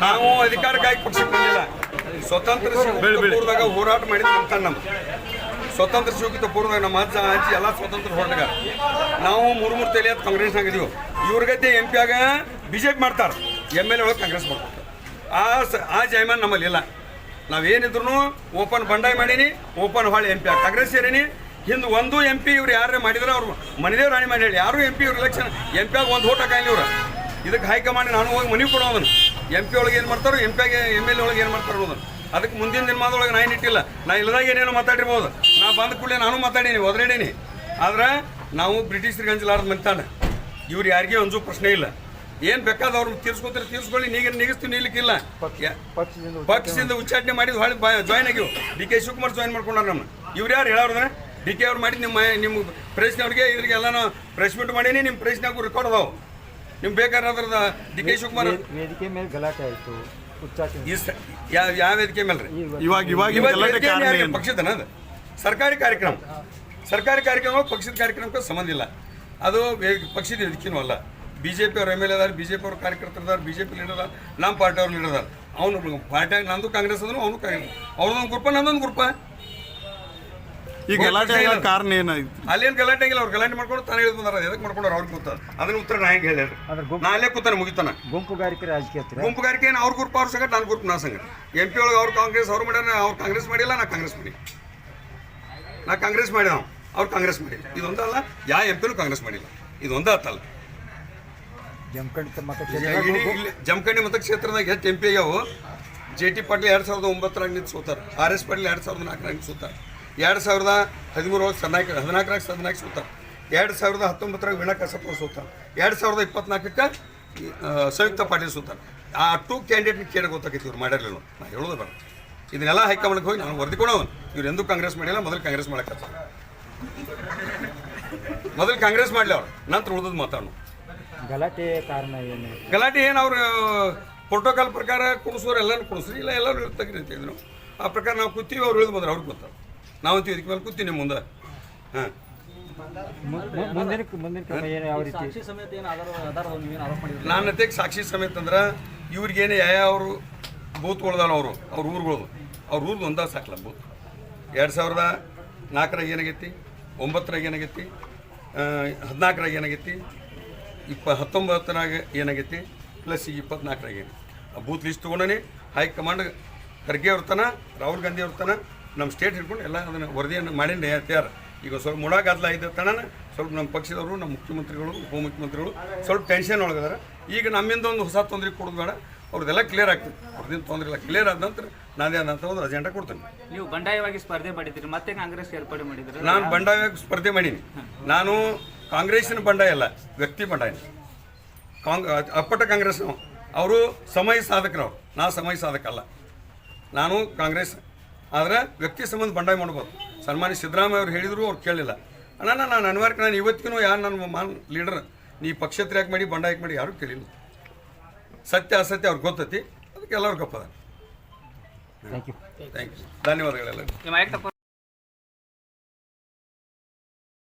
ನಾವು ಅಧಿಕಾರಕ್ಕಾಗಿ ಪಕ್ಷಕ್ಕೆ ಬಂದಿಲ್ಲ ಸ್ವತಂತ್ರ ಹೋರಾಟ ಮಾಡಿದ ನಮ್ಮ ಸ್ವತಂತ್ರ ಶೋಕಿತ ಪೂರ್ವ ನಮ್ಮ ಅಜ್ಜ, ಅಜ್ಜಿ ಎಲ್ಲ ಸ್ವತಂತ್ರ ಹೊರಡಗ ನಾವು ಮೂರು ಮೂರು ತಲೆ ಅಂತ ಕಾಂಗ್ರೆಸ್ನಾಗ ಇದೀವಿ ಇವ್ರ ಗದ್ದೆ ಎಂ ಪಿ ಆಗ ಬಿಜೆಪಿ ಮಾಡ್ತಾರೆ. ಎಂ ಎಲ್ ಎ ಒಳಗೆ ಕಾಂಗ್ರೆಸ್ ಮಾಡ್ತಾರೆ. ಆ ಸ- ಆ ಜಯಮಾನ್ ನಮ್ಮಲ್ಲಿ ಇಲ್ಲ. ನಾವೇನಿದ್ರು ಓಪನ್ ಬಂಡಾಯ ಮಾಡೀನಿ, ಓಪನ್ ಹಾಳೆ ಎಂ ಪಿ ಕಾಂಗ್ರೆಸ್ ಸೇರೀನಿ. ಹಿಂದೆ ಒಂದು ಎಂ ಪಿ ಇವ್ರು ಯಾರೇ ಮಾಡಿದ್ರೆ ಅವ್ರು ಮನೆದೇವ್ ರಾಣಿ ಮಾಡಿ ಹೇಳಿ. ಯಾರು ಎಂ ಪಿ ಇವ್ರು ಇಲೆಕ್ಷನ್ ಎಂ ಪಿ ಆಗ ಒಂದು ಓಟ್ ಹಾಕಾಯಿಲ್ಲ ಇವ್ರು. ಇದಕ್ಕೆ ಹೈಕಮಾಂಡ್ ನಾನು ಹೋಗಿ ಮನೆಗೆ ಕೊಡೋದನ್ನು ಎಂ ಪಿ ಒಳಗೆ ಏನು ಮಾಡ್ತಾರೋ ಎಂ ಪಿ ಆಗಿ ಎಂ ಎಲ್ ಎ ಒಳಗೆ ಏನು ಮಾಡ್ತಾರೋ ಅನ್ನೋದನ್ನು. ಅದಕ್ಕೆ ಮುಂದಿನ ದಿನಮಾನದೊಳಗೆ ನಾನು ಇಟ್ಟಿಲ್ಲ. ನಾ ಇಲ್ಲದಾಗ ಏನೇನೋ ಮಾತಾಡಿರ್ಬೋದು. ನಾ ಬಂದ ಕೂಡಲೇ ನಾನು ಮಾತಾಡೀನಿ ಒದರೇಡೀನಿ. ಆದ್ರೆ ನಾವು ಬ್ರಿಟಿಷರಿಗೆ ಅಂಜಲಾರ್ದು ಮಂತಾನೆ ಇವ್ರು ಯಾರಿಗೆ ಒಂದು ಪ್ರಶ್ನೆ ಇಲ್ಲ. ಏನು ಬೇಕಾದವ್ರು ತೀರ್ಸ್ಕೊತಾರೆ ತೀರ್ಸ್ಕೊಳ್ಳಿ. ನೀಗ ನಿಗಿಸ್ತೀವಿ ನೀಲಿಕ್ಕಿಲ್ಲ ಯಾ- ಪಕ್ಷದಿಂದ ಉಚ್ಚಾಟನೆ ಮಾಡಿದ್ ಹೊಳೆ ಜಾಯ್ನ್ ಆಗಿವು. ಡಿ ಕೆ ಶಿವಕುಮಾರ್ ಜಾಯ್ನ್ ಮಾಡ್ಕೊಂಡಾರ ನಮ್ಮ ಇವ್ರು ಯಾರು ಹೇಳೋದ್ರೆ ಡಿ ಕೆ ಅವ್ರು ಮಾಡಿ ನಿಮ್ಮ ನಿಮ್ಮ ಪ್ರೆಸ್ನವ್ರಿಗೆ ಇದ್ರಿಗೆ ಎಲ್ಲಾನು ಪ್ರೆಸ್ ಮೀಟ್ ಮಾಡೀನಿ ನಿಮ್ಮ ಪ್ರೆಸ್ನಾಗೂ ರೆಕಾರ್ಡ್ ಅದಾವೆ. ನಿಮ್ಗೆ ಬೇಕಾದ್ರೆ ಡಿ ಕೆ ಶಿವಕುಮಾರ್ ವೇದಿಕೆ ಮೇಲೆ ಗಲಾಟೆ ಆಯ್ತು. ಯಾವ ಯಾವ ವೇದಿಕೆ ಮೇಲೆ ರೀ? ಇವಾಗ ಇವಾಗ ಪಕ್ಷದನ ಅದು. ಸರ್ಕಾರಿ ಕಾರ್ಯಕ್ರಮ. ಸರ್ಕಾರಿ ಕಾರ್ಯಕ್ರಮ ಪಕ್ಷದ ಕಾರ್ಯಕ್ರಮಕ್ಕೆ ಸಂಬಂಧ ಇಲ್ಲ. ಅದು ಪಕ್ಷದ ವೇದಿಕೆನೂ ಅಲ್ಲ. ಬಿ ಜೆ ಪಿ ಅವ್ರ ಎಂ ಎಲ್ ಅದಾರ ಬಿ ಜೆ ಪಿ ಅವ್ರ ಕಾರ್ಯಕರ್ತರು ಅದಾರ ಬಿ ಜೆ ಪಿ ಲೀಡರ್ ನಮ್ಮ ಪಾರ್ಟಿ ಅವ್ರ ಲೀಡರ್ ಅವನು ಪಾರ್ಟಿಯಾಗ ನಂದು ಕಾಂಗ್ರೆಸ್ ಅದನ್ನು ಅವನು ಕಾಂಗ್ರೆಸ್. ಅವ್ರದೊಂದು ಗ್ರೂಪ ನಂದೊಂದು ಗ್ರೂಪ. ಈ ಗಲಾಟೆ ಆಗೋ ಕಾರಣ ಏನಾಯ್ತು? ಅಲ್ಲೇನು ಗಲಾಟೆ ಆಗಿಲ್ಲ ಅವ್ರು ಗಲಾಟೆ ಮಾಡ್ಕೊಂಡು ತಾನೇ ಹೇಳಿದ್ ಬಂದಾರ. ಎದಕ್ಕೆ ಮಾಡ್ಕೊಂಡ್ರು ಅವ್ರಿಗೆ ಗೊತ್ತಾರ ಅದನ್ನ ಉತ್ತರ ನಾ ಹೆಂಗೆ ಹೇಳಿ ಅದ್ರ ಗುಂಪು ನಾ ಅಲ್ಲೇ ಕೂತಾನೆ ಮುಗಿತಾನ. ಗುಂಪುಗಾರಿಕೆ ರಾಜಕೀಯ ಹತ್ತಿರ ಗುಂಪುಗಾರಿಕೆ ಏನು ಅವ್ರ ಗ್ರೂಪ್ ಅವ್ರ ಸಂಗಟ ನನ್ನ ಗ್ರೂಪ್ ನಾ ಸಂಗಟ ಎಂ ಪಿ ಒಳಗೆ ಅವ್ರು ಕಾಂಗ್ರೆಸ್ ಅವ್ರು ಮಾಡ್ಯಾನ ಅವ್ರು ಕಾಂಗ್ರೆಸ್ ಮಾಡಿಲ್ಲ ನಾ ಕಾಂಗ್ರೆಸ್ ಮಾಡಿ ನಾ ಕಾಂಗ್ರೆಸ್ ಮಾಡಿ ನಾವು ಅವ್ರು ಕಾಂಗ್ರೆಸ್ ಮಾಡಿಲ್ಲ. ಇದೊಂದಲ್ಲ ಯಾವ ಎಂ ಪಿನೂ ಕಾಂಗ್ರೆಸ್ ಮಾಡಿಲ್ಲ. ಇದೊಂದೇ ಆತಲ್ಲ. ಜಮಖಂಡಿ ಮತ ಇಡೀ ಇಲ್ಲಿ ಜಮಖಂಡಿ ಮತಕ್ಷೇತ್ರದಾಗ ಎಷ್ಟು ಎಂ ಪಿ ಆಗ್ಯಾವು. ಜೆ ಟಿ ಪಾಟೀಲ್ ಎರಡು ಸಾವಿರದ ಒಂಬತ್ತರಾಗ ನಿಂತು ಸೋತಾರ. ಆರ್ ಎಸ್ ಪಾಟೀಲ್ ಎರಡು ಸಾವಿರದ ನಾಲ್ಕರಾಗ ನಿಂತು ಸೋತಾರೆ. ಎರಡು ಸಾವಿರದ ಹದಿಮೂರು ಸದನಾಯಕ ಹದಿನಾಲ್ಕರಾಗ ಸದನಾಯಕ ಸೋತಾರೆ. ಎರಡು ಸಾವಿರದ ಹತ್ತೊಂಬತ್ತರಾಗ ವೀಣಾ ಕಸಪ್ಪ ಸೋತಾರೆ. ಎರಡು ಸಾವಿರದ ಇಪ್ಪತ್ನಾಲ್ಕಕ್ಕೆ ಸಂಯುಕ್ತ ಪಾಟೀಲ್ ಸೂತ ಆ ಟೂ ಕ್ಯಾಂಡಿಡೇಟ್ ಕೇಳಿ ಗೊತ್ತಾಗೈತಿ ಇವ್ರು ಮಾಡಿರಲಿಲ್ಲ ನಾ ಹೇಳೋದು ಬೇಡ. ಇದನ್ನೆಲ್ಲ ಹೈಕಮಾಂಡ್ಗೆ ಹೋಗಿ ನಾನು ವರದಿ ಕೊಡೋನು. ಇವ್ರು ಎಂದೂ ಕಾಂಗ್ರೆಸ್ ಮಾಡಿಲ್ಲ ಮೊದಲು ಕಾಂಗ್ರೆಸ್ ಮಾಡಕ್ಕೆ ಮೊದಲು ಕಾಂಗ್ರೆಸ್ ಮಾಡಲಿ ಅವ್ರು. ನಂತರ ಉಳಿದದ್ದು ಮಾತಾಡೋಣ ಗಲಾಟೆ ಕಾರಣ ಏನು? ಗಲಾಟೆ ಏನು ಅವರು ಪ್ರೋಟೋಕಾಲ್ ಪ್ರಕಾರ ಕುಣಿಸೋರು ಎಲ್ಲರೂ ಕುಣಿಸ್ರಿ ಇಲ್ಲ ಎಲ್ಲರೂ ತೆಗ್ರಿ ಅಂತ ಹೇಳಿದ್ರು ಆ ಪ್ರಕಾರ ನಾವು ಕೂತೀವಿ ಅವ್ರು ಇಳಿದು ಬಂದ್ರೆ ಅವ್ರಿಗೆ ಗೊತ್ತಾಗ ನಾವಂತೀವಿ ಇದಕ್ಕೆ ಮೇಲೆ ಕೂತೀನಿ ನಿಮ್ಮ ಮುಂದೆ. ಹಾಂ. ಮು- ತೆಗೆ ಸಾಕ್ಷಿ ಸಮೇತ ಏನು ಆಧಾರ ಆಧಾರ ನೀವೇನು ಆರೋಪ ಮಾಡಿದ್ರಿ? ನಾನು ಅತ್ತೆಗೆ ಸಾಕ್ಷಿ ಸಮೇತ ಅಂದ್ರೆ ಇವ್ರಿಗೇನು ಯಾವ್ಯಾವರು ಬೂತ್ಗಳ್ದಾವ ಅವರು ಅವ್ರ ಊರುಗಳು ಅವ್ರ ಊರ್ದು ಒಂದ ಸಾಕಲ್ಲ ಬೂತ್. ಎರಡು ಸಾವಿರದ ನಾಲ್ಕರಾಗ ಏನಾಗೈತಿ ಒಂಬತ್ತರಾಗ ಏನಾಗೈತಿ ಹದಿನಾಲ್ಕರಾಗ ಏನಾಗೈತಿ ಇಪ್ಪ ಹತ್ತೊಂಬತ್ತರಾಗ ಏನಾಗೈತಿ ಪ್ಲಸ್ ಈಗ ಇಪ್ಪತ್ನಾಲ್ಕರಾಗ ಏನು. ಆ ಬೂತ್ ಲಿಸ್ಟ್ ತೊಗೊಂಡೇ ಹೈಕಮಾಂಡ್ ಖರ್ಗೆ ಅವ್ರ ತನ ರಾಹುಲ್ ಗಾಂಧಿ ಅವ್ರ ತನ ನಮ್ಮ ಸ್ಟೇಟ್ ಹಿಡ್ಕೊಂಡು ಎಲ್ಲ ಅದನ್ನು ವರದಿಯನ್ನು ಮಾಡಿ ಹೇಳ್ತಾರೆ ಈಗ ಸ್ವಲ್ಪ ಮುಳಾಗದ್ಲ ಇದ್ದ ತಣನ ಸ್ವಲ್ಪ ನಮ್ಮ ಪಕ್ಷದವರು ನಮ್ಮ ಮುಖ್ಯಮಂತ್ರಿಗಳು ಉಪಮುಖ್ಯಮಂತ್ರಿಗಳು ಸ್ವಲ್ಪ ಟೆನ್ಷನ್ ಒಳಗದಾರ. ಈಗ ನಮ್ಮಿಂದ ಒಂದು ಹೊಸ ತೊಂದರೆ ಕೊಡೋದು ಬೇಡ. ಅವ್ರದ್ದೆಲ್ಲ ಕ್ಲಿಯರ್ ಆಗ್ತದೆ. ಅವ್ರದ್ದೇನು ತೊಂದರೆ ಇಲ್ಲ. ಕ್ಲಿಯರ್ ಆದ ನಂತರ ನಾನೇ ಆದಂಥ ಒಂದು ಅಜೆಂಡಾ ಕೊಡ್ತೇನೆ. ನೀವು ಬಂಡಾಯವಾಗಿ ಸ್ಪರ್ಧೆ ಮಾಡಿದ್ರಿ ಮತ್ತೆ ಕಾಂಗ್ರೆಸ್ ಏರ್ಪಾಡು ಮಾಡಿದ್ರಿ. ನಾನು ಬಂಡಾಯವಾಗಿ ಸ್ಪರ್ಧೆ ಮಾಡೀನಿ. ನಾನು ಕಾಂಗ್ರೆಸ್ಸಿನ ಬಂಡಾಯ ಅಲ್ಲ ವ್ಯಕ್ತಿ ಬಂಡಾಯ. ಕಾಂಗ್ ಅಪ್ಪಟ ಕಾಂಗ್ರೆಸ್ ಅವರು ಸಮಯ ಸಾಧಕರವ್ರು. ನಾ ಸಮಯ ಸಾಧಕ ಅಲ್ಲ. ನಾನು ಕಾಂಗ್ರೆಸ್ ಆದರೆ ವ್ಯಕ್ತಿ ಸಂಬಂಧ ಬಂಡಾಯ ಮಾಡ್ಬೋದು. ಸನ್ಮಾನ್ಯ ಸಿದ್ದರಾಮಯ್ಯ ಅವ್ರು ಹೇಳಿದ್ರು ಅವ್ರು ಕೇಳಿಲ್ಲ. ಅಣ್ಣ ನಾನು ಅನಿವಾರ್ಯ ನಾನು ಇವತ್ತಿಗೂ ಯಾರು ನನ್ನ ಮಾನ್ ಲೀಡರ್ ನೀ ಪಕ್ಷೇತ್ರ ಯಾಕೆ ಮಾಡಿ ಬಂಡಾಯ ಯಾಕೆ ಮಾಡಿ ಯಾರೂ ಕೇಳಿಲ್ಲ. ಸತ್ಯ ಅಸತ್ಯ ಅವ್ರಿಗೆ ಗೊತ್ತೈತಿ. ಅದಕ್ಕೆ ಎಲ್ಲರೂ ಗಪ್ಪದ ಥ್ಯಾಂಕ್ ಯು ಥ್ಯಾಂಕ್ ಯು ಧನ್ಯವಾದಗಳೆಲ್ಲ